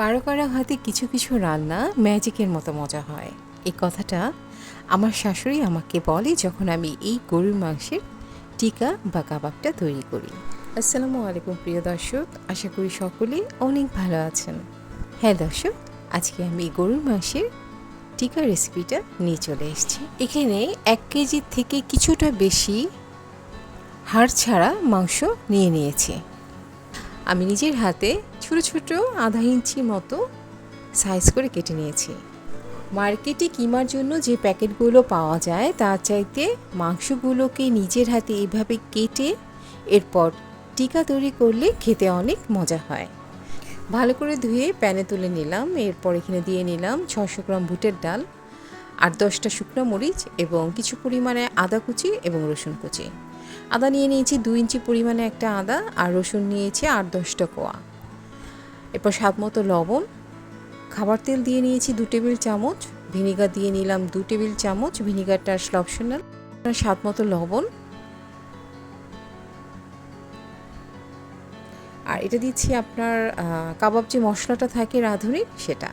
কারও কারও হাতে কিছু কিছু রান্না ম্যাজিকের মতো মজা হয়। এই কথাটা আমার শাশুড়ি আমাকে বলে যখন আমি এই গরুর মাংসের টিকা বা কাবাবটা তৈরি করি। আসসালামু আলাইকুম প্রিয় দর্শক, আশা করি সকলে অনেক ভালো আছেন। হ্যাঁ দর্শক, আজকে আমি গরুর মাংসের টিকা রেসিপিটা নিয়ে চলে এসেছি। এখানে এক কেজির থেকে কিছুটা বেশি হাড় ছাড়া মাংস নিয়ে নিয়েছি। আমি নিজের হাতে ছোট ছোট আধা ইঞ্চি মতো সাইজ করে কেটে নিয়েছি। মার্কেটে কিমার জন্য যে প্যাকেটগুলো পাওয়া যায়, তার চাইতে মাংসগুলোকে নিজের হাতে এইভাবে কেটে এরপর টিকা তৈরি করলে খেতে অনেক মজা হয়। ভালো করে ধুয়ে প্যানে তুলে নিলাম, এরপর এখানে দিয়ে নিলাম ছশো গ্রাম বুটের ডাল, আর দশটা শুকনো মরিচ এবং কিছু পরিমাণে আদা কুচি এবং রসুন কুচি। আদা নিয়ে নিয়েছি দু ইঞ্চি পরিমাণে একটা আদা আর রসুন নিয়েছি আট দশটা কোয়া। এরপর স্বাদ মতো লবণ, খাবার তেল দিয়ে নিয়েছি দু টেবিল চামচ, ভিনিগার দিয়ে নিলাম দু টেবিল চামচ, ভিনিগারটা আসলে অপশনাল স্বাদ মতো লবণ। আর এটা দিচ্ছি আপনার কাবাব যে মশলাটা থাকে রাঁধুনির, সেটা।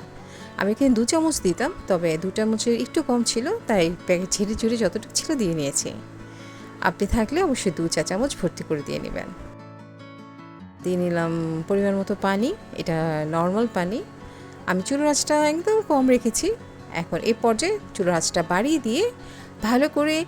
আমি এখানে দু চামচ দিতাম, তবে দু চামচের একটু কম ছিল, তাই প্যাকেট ঝেড়ে ঝুড়ে যতটুকু ছিল দিয়ে নিয়েছি। আপনি থাকলে অবশ্যই দু চা চামচ ভর্তি করে দিয়ে নেবেন। দিয়ে নিলাম পরিমাণ মতো পানি, এটা নর্মাল পানি। আমি চুলো আঁচটা একদম কম রেখেছি। এখন এই পর্যায়ে চুলো আঁচটা বাড়িয়ে দিয়ে ভালো করে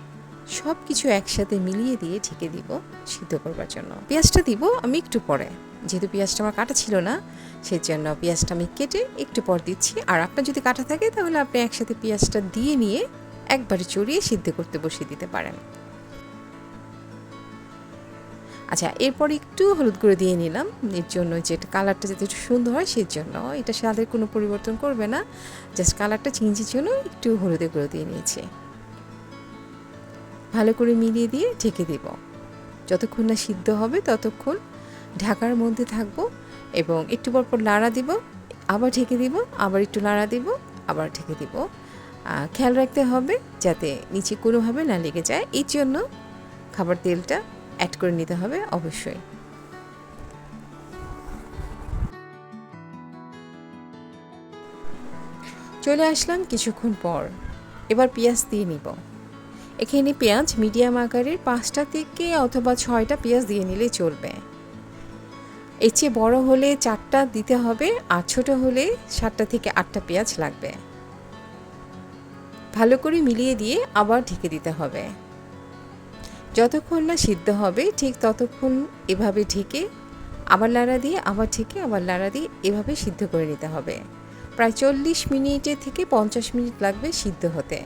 সব কিছু একসাথে মিলিয়ে দিয়ে ঢেকে দিব সিদ্ধ করবার জন্য। পেঁয়াজটা দিব আমি একটু পরে। যেহেতু পেঁয়াজটা আমার কাটা ছিল না সেই জন্য পেঁয়াজটা আমি কেটে একটু পর দিচ্ছি। আর আপনার যদি কাটা থাকে তাহলে আপনি একসাথে পেঁয়াজটা দিয়ে নিয়ে একবারে চড়িয়ে সিদ্ধ করতে বসিয়ে দিতে পারেন। আচ্ছা এরপর একটু হলুদ করে দিয়ে নিলাম। এর জন্য যে কালারটা যাতে একটু সুন্দর হয়, সেই জন্য। এটা স্বাদের কোনো পরিবর্তন করবে না। জাস্ট কালারটা চেঞ্জের জন্য একটু হলুদে করে দিয়ে নিয়েছি। ভালো করে মিলিয়ে দিয়ে ঢেকে দেব। যতক্ষণ না সিদ্ধ হবে, ততক্ষণ ঢাকার মধ্যে থাকব এবং একটু পর পর লাড়া দিব। আবার ঢেকে দিব, আবার একটু লাড়া দিব, আবার ঢেকে দিব। খেয়াল রাখতে হবে যাতে নিচে কোনোভাবে না লেগে যায়। এই জন্য খাবার তেলটা অ্যাড করে নিতে হবে, অবশ্যই। চলে আসলাম কিছুক্ষণ পর। এবার পেঁয়াজ দিয়ে নিব। এখানে পেঁয়াজ মিডিয়াম আকারের পাঁচটা থেকে অথবা ছয়টা পেঁয়াজ দিয়ে নিলে চলবে। এর চেয়ে বড় হলে চারটা দিতে হবে আর ছোট হলে সাতটা থেকে আটটা পেঁয়াজ লাগবে। ভালো করে মিলিয়ে দিয়ে আবার ঢেকে দিতে হবে। যতক্ষণ না সিদ্ধ হবে, ঠিক ততক্ষণ এভাবে ঢেকে আবার লাড়া দিয়ে, আবার ঢেকে আবার লাড়া দিয়ে এভাবে সিদ্ধ করে নিতে হবে। প্রায় চল্লিশ মিনিটের থেকে পঞ্চাশ মিনিট লাগবে সিদ্ধ হতে।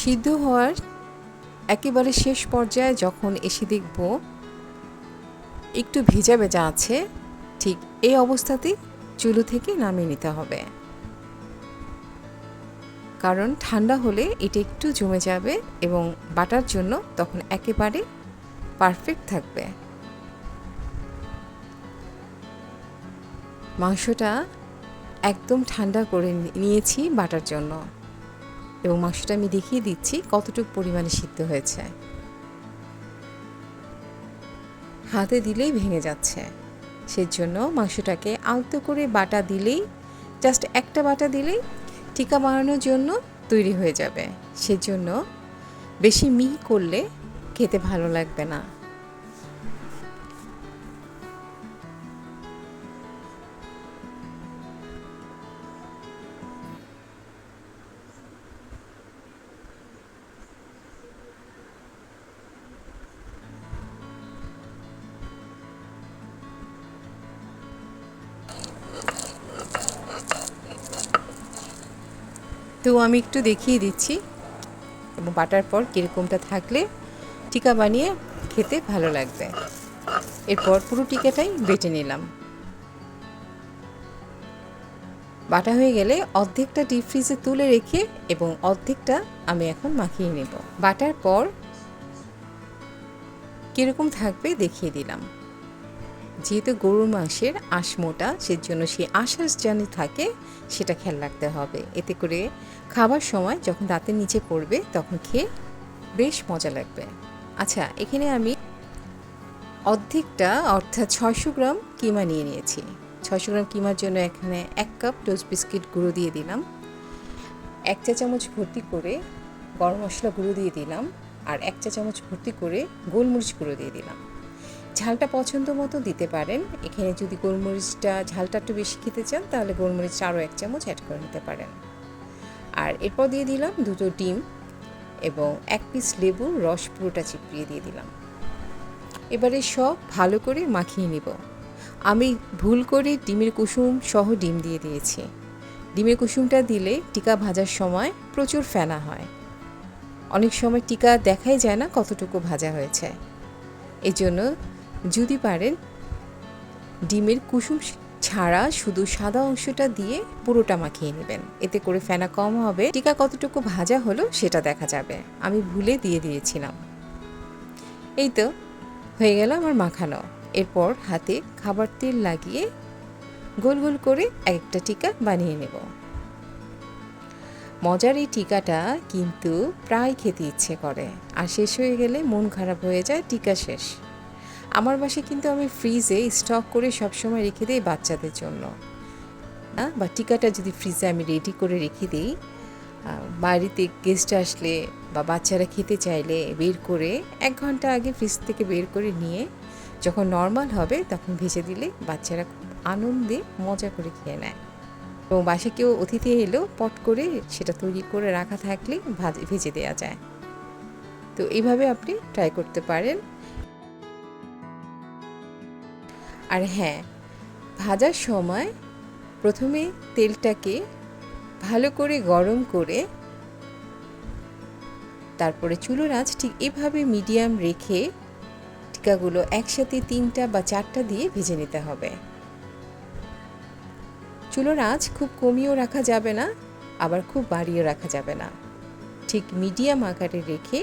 সিদ্ধ হওয়ার একেবারে শেষ পর্যায়ে যখন এসে দেখব, একটু ভেজা ভেজা আছে, ঠিক এই অবস্থাতেই চুলো থেকে নামিয়ে নিতে হবে। কারণ ঠান্ডা হলে এটা একটু জমে যাবে এবং বাটার জন্য তখন একেবারে পারফেক্ট থাকবে। মাংসটা একদম ঠান্ডা করে নিয়েছি বাটার জন্য। এবং মাংসটা আমি দেখিয়ে দিচ্ছি কতটুকু পরিমাণে সিদ্ধ হয়েছে। হাতে দিলেই ভেঙে যাচ্ছে। সেজন্য মাংসটাকে আলতো করে বাটা দিলেই জাস্ট একটা বাটা দিলেই টিকা বানানোর জন্য তৈরি হয়ে যাবে। সেজন্য বেশি মিহি করলে খেতে ভালো লাগবে না। তো আমি একটু দেখিয়ে দিচ্ছি এবং বাটার পর কীরকমটা থাকলে টিকা বানিয়ে খেতে ভালো লাগবে। এরপর পুরো টিকাটাই বেটে নিলাম। বাটা হয়ে গেলে অর্ধেকটা ডিপ ফ্রিজে তুলে রেখে এবং অর্ধেকটা আমি এখন মাখিয়ে নেব। বাটার পর কীরকম থাকবে দেখিয়ে দিলাম। যেহেতু গরুর মাংসের আঁশ মোটা, সেজন্য সেই আশ্বাস জানি থাকে, সেটা খেয়াল রাখতে হবে। এতে করে খাবার সময় যখন দাঁতের নিচে পড়বে, তখন খেয়ে বেশ মজা লাগবে। আচ্ছা এখানে আমি অর্ধেকটা, অর্থাৎ ছয়শো গ্রাম কিমা নিয়ে নিয়েছি। ছয়শো গ্রাম কিমার জন্য এখানে এক কাপ টোস্ট বিস্কিট গুঁড়ো দিয়ে দিলাম। এক চা চামচ ভর্তি করে গরম মশলা গুঁড়ো দিয়ে দিলাম। আর এক চা চামচ ভর্তি করে গোলমরিচ গুঁড়ো দিয়ে দিলাম। ঝালটা পছন্দ মতো দিতে পারেন। এখানে যদি গোলমরিচটা, ঝালটা একটু বেশি খেতে চান, তাহলে গোলমরিচ আরও এক চামচ অ্যাড করে নিতে পারেন। আর এরপর দিয়ে দিলাম দুটো ডিম এবং এক পিস লেবুর রস পুরোটা চিপড়িয়ে দিয়ে দিলাম। এবারে সব ভালো করে মাখিয়ে নিব। আমি ভুল করে ডিমের কুসুম সহ ডিম দিয়ে দিয়েছি। ডিমের কুসুমটা দিলে টিকা ভাজার সময় প্রচুর ফেনা হয়। অনেক সময় টিকা দেখাই যায় না কতটুকু ভাজা হয়েছে। এই জন্য যদি পারেন, ডিমের কুসুম ছাড়া শুধু সাদা অংশটা দিয়ে পুরোটা মাখিয়ে নেবেন। এতে করে ফেনা কম হবে, টিকা কতটুকু ভাজা হলো সেটা দেখা যাবে। আমি ভুলে দিয়ে দিয়েছিলাম। এই তো, হয়ে গেল আমার মাখানো। এরপর হাতে খাবার তেল লাগিয়ে গোল গোল করে একটা টিকা বানিয়ে নেব। মজার এই টিকাটা কিন্তু প্রায় খেতে ইচ্ছে করে। আর শেষ হয়ে গেলে মন খারাপ হয়ে যায় টিকা শেষ। আমার বাসায় কিন্তু আমি ফ্রিজে স্টক করে সবসময় রেখে দিই বাচ্চাদের জন্য। না, বা টিকাটা যদি ফ্রিজে আমি রেডি করে রেখে দিই বাড়িতে গেস্ট আসলে বা বাচ্চারা খেতে চাইলে বের করে এক ঘণ্টা আগে ফ্রিজ থেকে বের করে নিয়ে যখন নর্মাল হবে তখন ভেজে দিলে বাচ্চারা খুব আনন্দে মজা করে খেয়ে নেয়। এবং বাসায় কেউ অতিথি এলেও পট করে সেটা তৈরি করে রাখা থাকলে ভাজে, ভেজে দেওয়া যায়। তো এইভাবে আপনি ট্রাই করতে পারেন। আর হ্যাঁ ভাজার সময় প্রথমে তেলটাকে ভালো করে গরম করে তারপরে চুলোর আঁচ ঠিক এভাবে মিডিয়াম রেখে টিকাগুলো একসাথে তিনটা বা চারটা দিয়ে ভেজে নিতে হবে। চুলোর আঁচ খুব কমিয়েও রাখা যাবে না, আবার খুব বাড়িয়েও রাখা যাবে না। ঠিক মিডিয়াম আকারে রেখে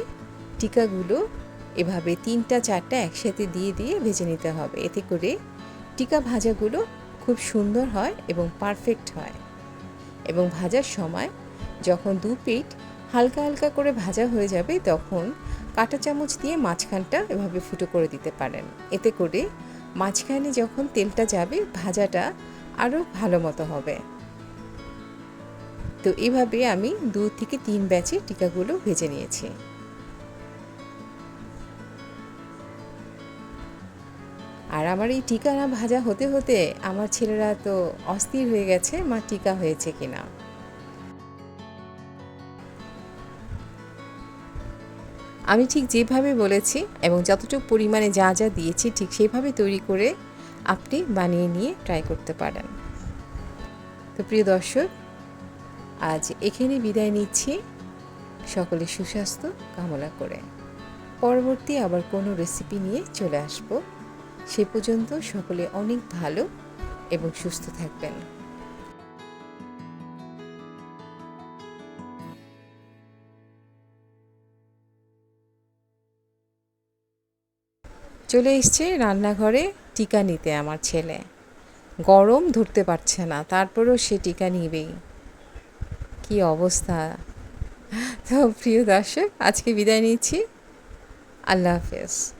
টিকাগুলো এভাবে তিনটা, চারটা একসাথে দিয়ে দিয়ে ভেজে নিতে হবে। এতে করে টিকা ভাজাগুলো খুব সুন্দর হয় এবং পারফেক্ট হয়। এবং ভাজার সময় যখন দু পিঠ হালকা হালকা করে ভাজা হয়ে যাবে, তখন কাঁটা চামচ দিয়ে মাঝখানটা এভাবে ফুটো করে দিতে পারেন। এতে করে মাঝখানে যখন তেলটা যাবে, ভাজাটা আরও ভালো মতো হবে। তো এভাবে আমি দু থেকে তিন ব্যাচে টিকাগুলো ভেজে নিয়েছি। আর আমার এই টিকা না ভাজা হতে হতে আমার ছেলেরা তো অস্থির হয়ে গেছে, মা টিকা হয়েছে কিনা। আমি ঠিক যেভাবে বলেছি এবং যতটুকু পরিমাণে যা যা দিয়েছি ঠিক সেভাবে তৈরি করে আপনি বানিয়ে নিয়ে ট্রাই করতে পারেন। তো প্রিয় দর্শক, আজ এখানে বিদায় নিচ্ছি। সকলে সুস্বাস্থ্য কামনা করে। পরবর্তী আবার কোনো রেসিপি নিয়ে চলে আসব। সে পর্যন্ত সকলে অনেক ভালো এবং সুস্থ থাকবেন। চলে এসছে রান্নাঘরে টিকা নিতে আমার ছেলে। গরম ধরতে পারছে না, তারপরেও সে টিকা নিবেই। কি অবস্থা? তো প্রিয় দর্শক, আজকে বিদায় নিচ্ছি। আল্লাহ হাফেজ।